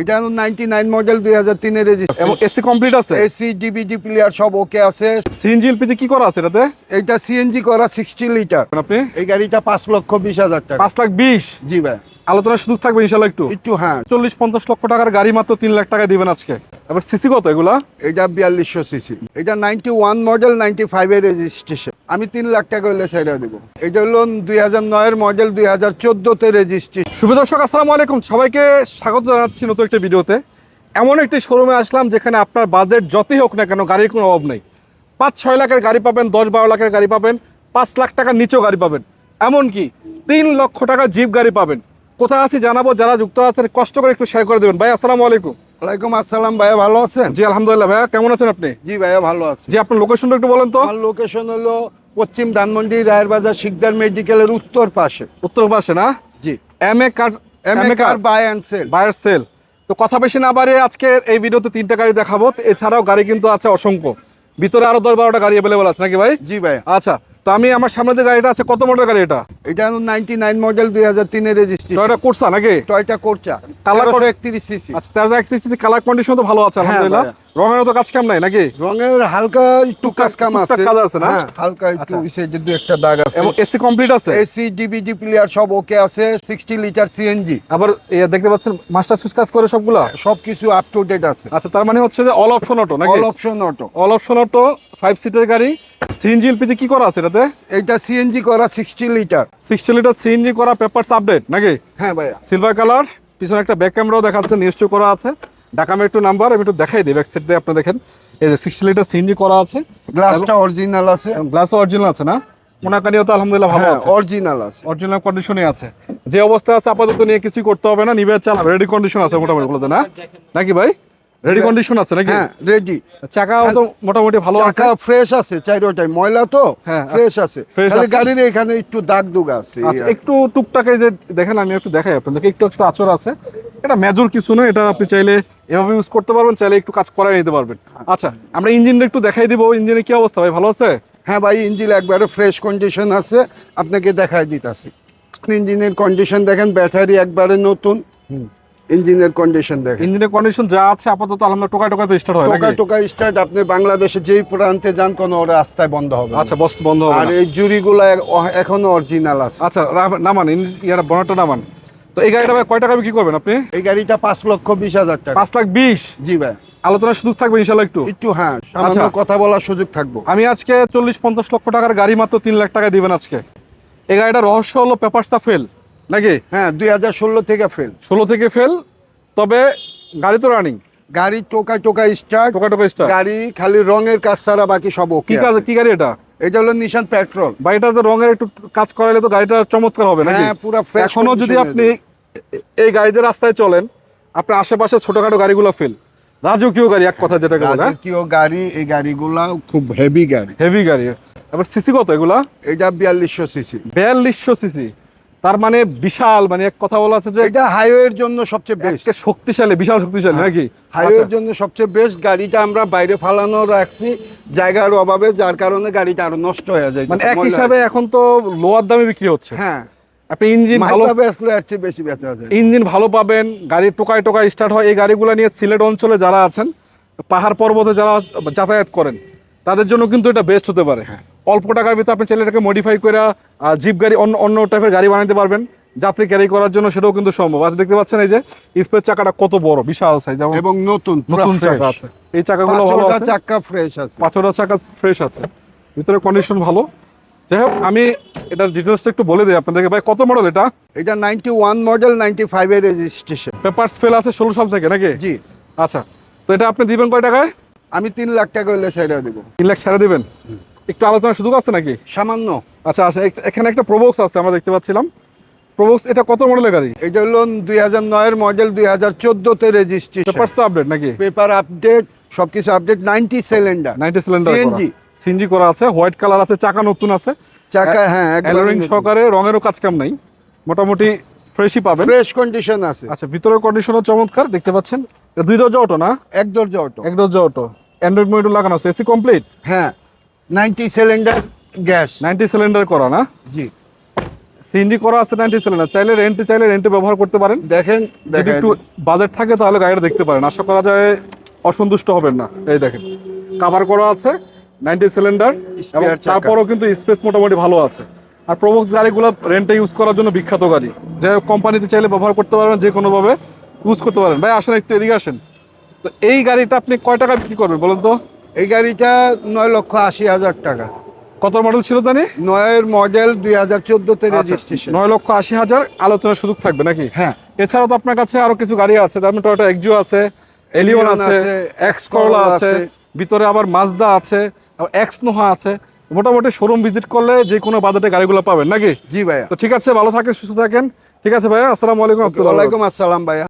এটা ninety nine model দুই হাজার তিনের এবং রেজিস্ট্রেশন এসি কমপ্লিট আছে? এসি ডিবিডি প্লেয়ার সব ওকে আছে। সিএনজি এলপিজি কি করা আছে এটাতে? এটা সিএনজি করা সিক্সটি লিটার আপনি? এই গাড়িটা পাঁচ লক্ষ বিশ হাজার টাকা। পাঁচ লাখ বিশ? জি ভাই। আলোচনার সুযোগ থাকবে ইনশাল্লাহ একটু। একটু হ্যাঁ। চল্লিশ পঞ্চাশ লক্ষ টাকার গাড়ি মাত্র তিন লাখ টাকা দিবেন আজকে। এবার সিসি কত এগুলা? এটা বিয়াল্লিশশো সিসি। এটা নাইনটি ওয়ান মডেল নাইনটি ফাইভের রেজিস্ট্রেশন আমি তিন লাখ টাকা হলে সেটা দেবো। এটা হলো দুই হাজার নয়ের মডেল দুই হাজার চোদ্দোতে রেজিস্ট্রেশন শুভ দর্শক আসসালামু আলাইকুম। সবাইকে স্বাগত জানাচ্ছি নতুন একটা ভিডিওতে। এমন একটি শোরুমে আসলাম যেখানে আপনার বাজেট যতই হোক না কেন গাড়ির কোনো অভাব নেই। পাঁচ ছয় লাখের গাড়ি পাবেন দশ বারো লাখের গাড়ি পাবেন পাঁচ লাখ টাকার নিচেও গাড়ি পাবেন। এমনকি তিন লক্ষ টাকা জিপ গাড়ি পাবেন। কোথায় আছি জানাব যারা যুক্ত আছেন কষ্ট করে একটু শেয়ার করে দেবেন। ভাই আসসালামু আলাইকুম। ওয়ালাইকুম আসসালাম ভাইয়া ভালো আছেন? জি আলহামদুলিল্লাহ ভাইয়া কেমন আছেন আপনি? জি ভাইয়া ভালো আছে। জি আপনার লোকেশনটা একটু বলেন তো। আমার লোকেশন হলো পশ্চিম ধানমন্ডি রায়ের বাজার শিকদার মেডিকেলের উত্তর পাশে। উত্তর পাশে না? জি। M A car M A car buy and sell buyer sell তো কথা বেশি না বাড়িয়ে আজকে এই ভিডিওতে তিনটা গাড়ি দেখাবো। এছাড়াও গাড়ি কিন্তু আছে অসংখ্য। ভিতরে আরও দশ বারোটা গাড়ি অ্যাভেলেবল আছে নাকি ভাই? জি ভাই আচ্ছা তো আমি আমার সামনে যে গাড়িটা আছে কত মডেল গাড়ি এটা? এটা নাইনটি নাইন মডেল দুই হাজার তিনের তো রেজিস্ট্রেশন এটা কোর্সা নাকি? Toyota Corsa. কালার তেরোশো একত্রিশ সিসি আচ্ছা তেরো একত্রিশ কালার কন্ডিশন তো ভালো আছে হ্যাঁ, আলহামদুলিল্লাহ। রঙের তো কাজ কাম নাই নাকি? রঙের হালকা একটু কাজ কাম আছে। কাজ আছে না? হ্যাঁ হালকা একটু। ইসে যে দু একটা দাগ আছে। এবং এসি কমপ্লিট আছে? এসি ডিবিডি প্লেয়ার সব ওকে আছে সিক্সটি লিটার সিএনজি আবার দেখতে পাচ্ছেন মাস্টার সুইচ কাজ করে সবগুলা? সবকিছু আপ টু ডেট আছে। আচ্ছা তার মানে হচ্ছে যে অল অপশন অটো নাকি? All option auto all option auto five seater গাড়ি সিএনজি এলপিজি কি করা আছে এটাতে? এটা সিএনজি করা sixty litre sixty litre CNG করা পেপারস আপডেট নাকি? হ্যাঁ ভাইয়া। সিলভার কালার পিছনে একটা ব্যাক ক্যামেরাও দেখা যাচ্ছে নিশ্চয় করা আছে। ঢাকা মেট্রো নাম্বার আমি একটু দেখাই দিই ব্যাক সাইড দিয়ে আপনি দেখেন। এই যে সিক্সটি লিটার সিএনজি করা আছে। গ্লাসটা অরিজিনাল আছে। গ্লাস অরিজিনাল আছে না? মোনাকানিও তো আলহামদুলিল্লাহ ভালো হ্যাঁ আছে। অরিজিনাল আছে। অরিজিনাল কন্ডিশনে আছে। যে অবস্থা আছে আপাতত নিয়ে কিছুই করতে হবে না নিবে চালাবে। রেডি কন্ডিশন আছে মোটামুটি বলতে না? নাকি ভাই? রেডি কন্ডিশন আছে নাকি? হ্যাঁ রেডি চাকাও তো মোটামুটি ভালো আছে। চাকা ফ্রেশ আছে চাইরোটাই ময়লা তো হ্যাঁ, ফ্রেশ আছে। খালি গাড়ির এখানে একটু দাগ দুগ আছে আচ্ছা একটু টুকটাকে যে দেখেন আমি একটু দেখাই আপনাদেরকে। একটু একটু আচর আছে। এটা মেজর কিছু না এটা আপনি চাইলে এভাবে ইউজ করতে পারবেন চাইলে একটু কাজ করাই নিতে পারবেন। আচ্ছা আমরা ইঞ্জিনটা একটু দেখাই দিব ইঞ্জিনের কি অবস্থা ভাই ভালো আছে? হ্যাঁ ভাই ইঞ্জিন একবারে ফ্রেশ কন্ডিশন আছে আপনাকে দেখাই দিতাছি। ইঞ্জিনের কন্ডিশন দেখেন ব্যাটারি একবারে নতুন। ইঞ্জিনের কন্ডিশন দেখেন। ইঞ্জিনের কন্ডিশন যা আছে আপাতত আলহামদুলিল্লাহ টোকা টোকা তো স্টার্ট হয় টোকা টোকা স্টার্ট আপনি বাংলাদেশে যেই প্রান্তে যান কোনো রাস্তায় বন্ধ হবে আচ্ছা বস বন্ধ হবে আর এই জুরিগুলো এখনও অরিজিনাল আছে। আচ্ছা নামান ইয়ার বনাটা নামান। তো এই গাড়িটা ভাই কয় টাকা বিক্রি করবেন আপনি? এই গাড়িটা পাঁচ লক্ষ বিশ হাজার টাকা। পাঁচ লাখ বিশ? জি ভাই। আলোচনার সুযোগ থাকবে ইনশাল্লাহ একটু? একটু হ্যাঁ সামান্য আচ্ছা। কথা বলার সুযোগ থাকব। আমি আজকে চল্লিশ পঞ্চাশ লক্ষ টাকার গাড়ি মাত্র তিন লাখ টাকা দিবেন আজকে। এই গাড়িটা রহস্য হলো পেপারসটা ফেল নাকি? হ্যাঁ দুই হাজার ষোলো থেকে ফেল। ষোলো থেকে ফেল তবে গাড়ি তো রানিং গাড়ি টোকা টোকা স্টার্ট টোকা টোকা স্টার গাড়ি খালি রঙের কাজ ছাড়া বাকি সব কি কাজ কি গাড়ি এটা? এটা হলো নিশান পেট্রোল বাড়িটা তো রঙের একটু কাজ করাইলে তো গাড়িটা চমৎকার হবে নাকি? হ্যাঁ পুরো ফ্রেশ এখনও যদি আপনি এই গাড়িতে রাস্তায় চলেন আপনার আশেপাশে ছোটখাটো গাড়িগুলো ফেল রাজকীয় গাড়ি এক কথা যেটাকে বলে রাজকীয় গাড়ি এই গাড়িগুলা খুব হেভি গাড়ি। হেভি গাড়ি। এবার সিসি কত এগুলা? এটা বিয়াল্লিশশো সিসি বিয়াল্লিশশো সিসি তার মানে বিশাল মানে এক কথা বলা আছে যে এটা হাইওয়ের জন্য সবচেয়ে বেস্ট শক্তিশালী বিশাল শক্তিশালী হ্যাঁ, নাকি হাইওয়ের আচ্ছা। জন্য সবচেয়ে বেস্ট গাড়িটা আমরা বাইরে ফালানো রাখছি জায়গার অভাবে যার কারণে গাড়িটা আরও নষ্ট হয়ে যায় মানে এক হিসাবে এখন তো লোয়ার দামে বিক্রি হচ্ছে। হ্যাঁ। আপনি ইঞ্জিন ভালো বেচলে এর চেয়ে বেশি বেচা যায়। ইঞ্জিন ভালো পাবেন গাড়ি টোকায় টোকায় স্টার্ট হয়। এই গাড়িগুলো নিয়ে সিলেট অঞ্চলে যারা আছেন পাহাড় পর্বতে যারা যাতায়াত করেন তাদের জন্য কিন্তু এটা বেস্ট হতে পারে। হ্যাঁ। অল্প টাকার ভিতরে আপনি চাইলে এটাকে মডিফাই করে জিপ গাড়ি অন্য অন্য টাইপের গাড়ি বানাতে পারবেন। যাত্রী ক্যারি করার জন্য সেটাও কিন্তু সম্ভব। আচ্ছা দেখতে পাচ্ছেন এই যে স্পেস চাকাটা কত বড় বিশাল সাইজ এবং নতুন নতুন চাকা আছে। এই চাকাগুলো ভালো আছে। চাকা ফ্রেশ আছে। পাঁচটা চাকা ফ্রেশ আছে। ভিতরে কন্ডিশন ভালো। যাই হোক আমি এটার ডিটেলসটা একটু বলে দিই আপনাদেরকে। ভাই কত মডেল এটা? এটা নাইনটি ওয়ান মডেল নাইনটি ফাইভের রেজিস্ট্রেশন পেপারস ফেল আছে ষোলো সাল থেকে নাকি? জি। আচ্ছা তো এটা আপনি দিবেন কয় টাকায়? আমি তিন লাখ টাকা হলে সেটা দেবো। তিন লাখ ছেড়ে দিবেন? একটু আলোচনার সুযোগ আছে নাকি? সামান্য। আচ্ছা আচ্ছা এখানে একটা প্রবক্স আছে আমরা দেখতে পাচ্ছিলাম। প্রবক্স এটা কত মডেলের গাড়ি? এটা হলো দুই হাজার নয়ের মডেল দুই হাজার চোদ্দোতে রেজিস্ট্রেশন পেপারস তো আপডেট নাকি? পেপার আপডেট সবকিছু update ninety cylinder ninety cylinder CNG CNG করা আছে হোয়াইট কালার আছে চাকা নতুন আছে। চাকা হ্যাঁ অ্যালোরিং সহকারে রঙেরও কাজ কাম নাই। মোটামুটি ফ্রেশই পাবেন। ফ্রেশ কন্ডিশন আছে। আচ্ছা ভিতরের কন্ডিশনও চমৎকার দেখতে পাচ্ছেন। দুই দরজা অটো না? এক দরজা অটো এক দরজা অটো অ্যান্ড্রয়েড মনিটর লাগানো আছে এসি কমপ্লিট হ্যাঁ ninety cylinder gas ninety cylinder করা না? জি। সিএনজি করা আছে নাইনটি সিলিন্ডার চাইলে রেন্টে চাইলে রেন্টে ব্যবহার করতে পারেন। দেখেন যদি দেখেন। একটু বাজেট থাকে তাহলে গাড়িটা দেখতে পারেন। আশা করা যায় অসন্তুষ্ট হবেন না। এই দেখেন কাভার করা আছে। নাইনটি সিলিন্ডার তারপরও কিন্তু স্পেস মোটামুটি ভালো আছে। আর প্রবক্স গাড়িগুলো রেন্টে ইউজ করার জন্য বিখ্যাত গাড়ি। যে কোম্পানিতে চাইলে ব্যবহার করতে পারবেন যে কোনোভাবে ইউজ করতে পারেন ভাই আসেন একটু এদিকে আসেন। তো এই গাড়িটা আপনি কয় টাকা বিক্রি করবেন বলেন তো? এই গাড়িটা নয় লক্ষ আশি হাজার টাকা। কত মডেল ছিল জানি? নয়ের মডেল দুই হাজার চোদ্দোতে আচ্ছা, রেজিস্ট্রেশন নয় লক্ষ আশি হাজার আলোচনার সুযোগ থাকবে নাকি? হ্যাঁ। এছাড়াও তো আপনার কাছে আরও কিছু গাড়ি আছে যেমন টয়োটা এক্সিও আছে এলিয়ন Elion আছে আছে, এক্স করলা আছে। আছে। ভিতরে আবার মাজদা আছে। এক্স নোহা আছে। মোটামুটি শোরুম ভিজিট করলে যে কোনো বাজেটে গাড়িগুলো পাবেন নাকি? জি ভাইয়া। তো ঠিক আছে ভালো থাকেন সুস্থ থাকেন। ঠিক আছে ভাইয়া আসসালামু আলাইকুম ওয়ালাইকুম আসসালাম ভাইয়া।